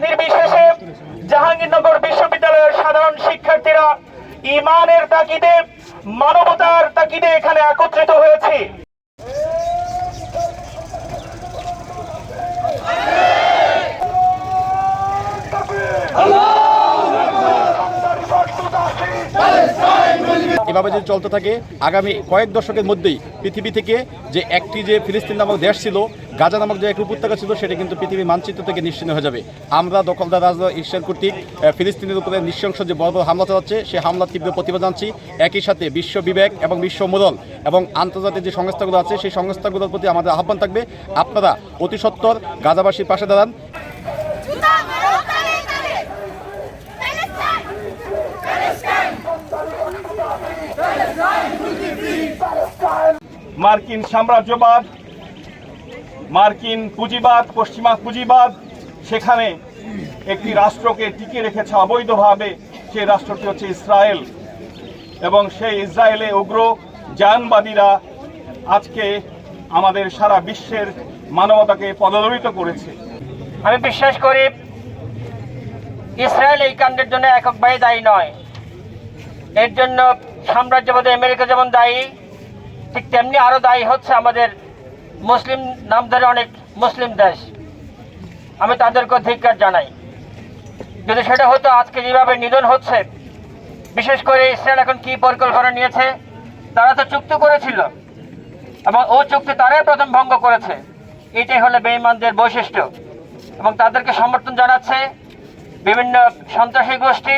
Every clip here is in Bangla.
নির্বিশেষে জাহাঙ্গীরনগর বিশ্ববিদ্যালয়ের সাধারণ শিক্ষার্থীরা ইমানের তাকিদে মানবতার তাকিদে এখানে একত্রিত হয়েছে। এভাবে যদি চলতে থাকে, আগামী কয়েক দশকের মধ্যেই পৃথিবী থেকে যে একটি যে ফিলিস্তিন নামক দেশ ছিল, গাজা নামক যে একটি উপত্যকা ছিল, সেটা কিন্তু পৃথিবীর মানচিত্র থেকে নিশ্চিন্ন হয়ে যাবে। আমরা দখলদার রাজা ইসরায়েল কর্তৃক ফিলিস্তিনের উপরে নৃশংস যে বড় বড় হামলা চালাচ্ছে সেই হামলার তীব্র প্রতিবাদ জানছি একই সাথে বিশ্ব বিবেক এবং বিশ্ব মোদল এবং আন্তর্জাতিক যে সংস্থাগুলো আছে, সেই সংস্থাগুলোর প্রতি আমাদের আহ্বান থাকবে। আপনারা অতি সত্বর গাজাবাসীর পাশে দাঁড়ান। মার্কিন সাম্রাজ্যবাদ, মার্কিন পুঁজিবাদ, পশ্চিমা পুঁজিবাদ, সেখানে একটি রাষ্ট্রকে টিকে রেখেছে অবৈধভাবে, সেই রাষ্ট্রটি হচ্ছে ইসরায়েল। এবং সেই ইসরায়েলে উগ্র জানবাদীরা আজকে আমাদের সারা বিশ্বের মানবতাকে পদদলিত করেছে। আমি বিশ্বাস করি, ইসরায়েল এই কাণ্ডের জন্য এককভাবে দায়ী নয়। এর জন্য সাম্রাজ্যবাদী আমেরিকা যেমন দায়ী ঠিক তেমনি আরও দায়ী হচ্ছে আমাদের মুসলিম নামধারী অনেক মুসলিম দেশ। আমি তাদেরকে ধিক্কার জানাই। যদি সেটা হতো আজকে যেভাবে নিধন হচ্ছে, বিশেষ করে ইসরায়েল এখন কি পরিকল্পনা নিয়েছে, তারা তো চুক্তি করেছিল। এবং ও চুক্তি তারাই প্রথম ভঙ্গ করেছে। এটাই হলো বেঈমানদের বৈশিষ্ট্য। এবং তাদেরকে সমর্থন জানাচ্ছে বিভিন্ন সন্ত্রাসী গোষ্ঠী,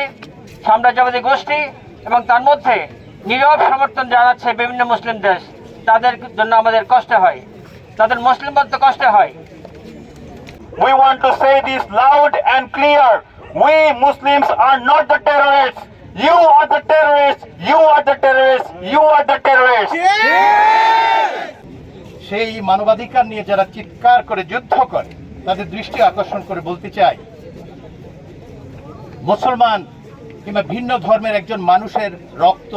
সাম্রাজ্যবাদী গোষ্ঠী, এবং তার মধ্যে নীরব সমর্থন জানাচ্ছে বিভিন্ন মুসলিম দেশ তাদের জন্য আমাদের কষ্ট হয় তাদের মুসলিম বলতে কষ্ট হয় We want to say this loud and clear. We Muslims are not the terrorists. You are the terrorists. You are the terrorists. You are the terrorists. সেই মানবাধিকার নিয়ে যারা চিৎকার করে যুদ্ধ করে তাদের দৃষ্টি আকর্ষণ করে বলতে চাই মুসলমান কিংবা ভিন্ন ধর্মের একজন মানুষের রক্ত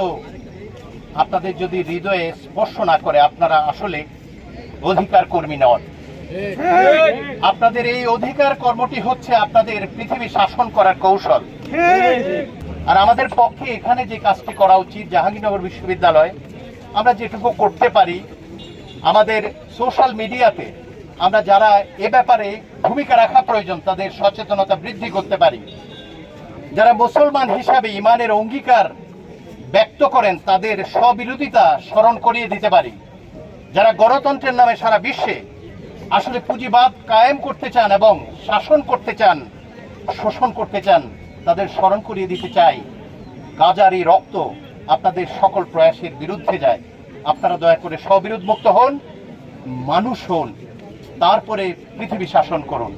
আপনাদের যদি হৃদয়ে স্পর্শ না করে, আপনারা আসলে অধিকার কর্মী নন। আপনাদের এই অধিকার কর্মটি হচ্ছে আপনাদের পৃথিবী শাসন করার কৌশল। আর আমাদের পক্ষে এখানে যে কাজটি করা উচিত, জাহাঙ্গীরনগর বিশ্ববিদ্যালয়, আমরা যেটুকু করতে পারি, আমাদের সোশ্যাল মিডিয়াতে আমরা যারা এ ব্যাপারে ভূমিকা রাখা প্রয়োজন, তাদের সচেতনতা বৃদ্ধি করতে পারি। যারা মুসলমান হিসাবে ইমানের অঙ্গীকার ব্যক্ত করেন তাদের স্ববিরোধিতা স্মরণ করিয়ে দিতে পারি। যারা গণতন্ত্রের নামে সারা বিশ্বে আসলে পুঁজিবাদ কায়েম করতে চান এবং শাসন করতে চান, শোষণ করতে চান, তাদের স্মরণ করিয়ে দিতে চাই। গাজার এই রক্ত আপনাদের সকল প্রয়াসের বিরুদ্ধে যায়। আপনারা দয়া করে স্ববিরোধ মুক্ত হন, মানুষ হন, তারপরে পৃথিবী শাসন করুন।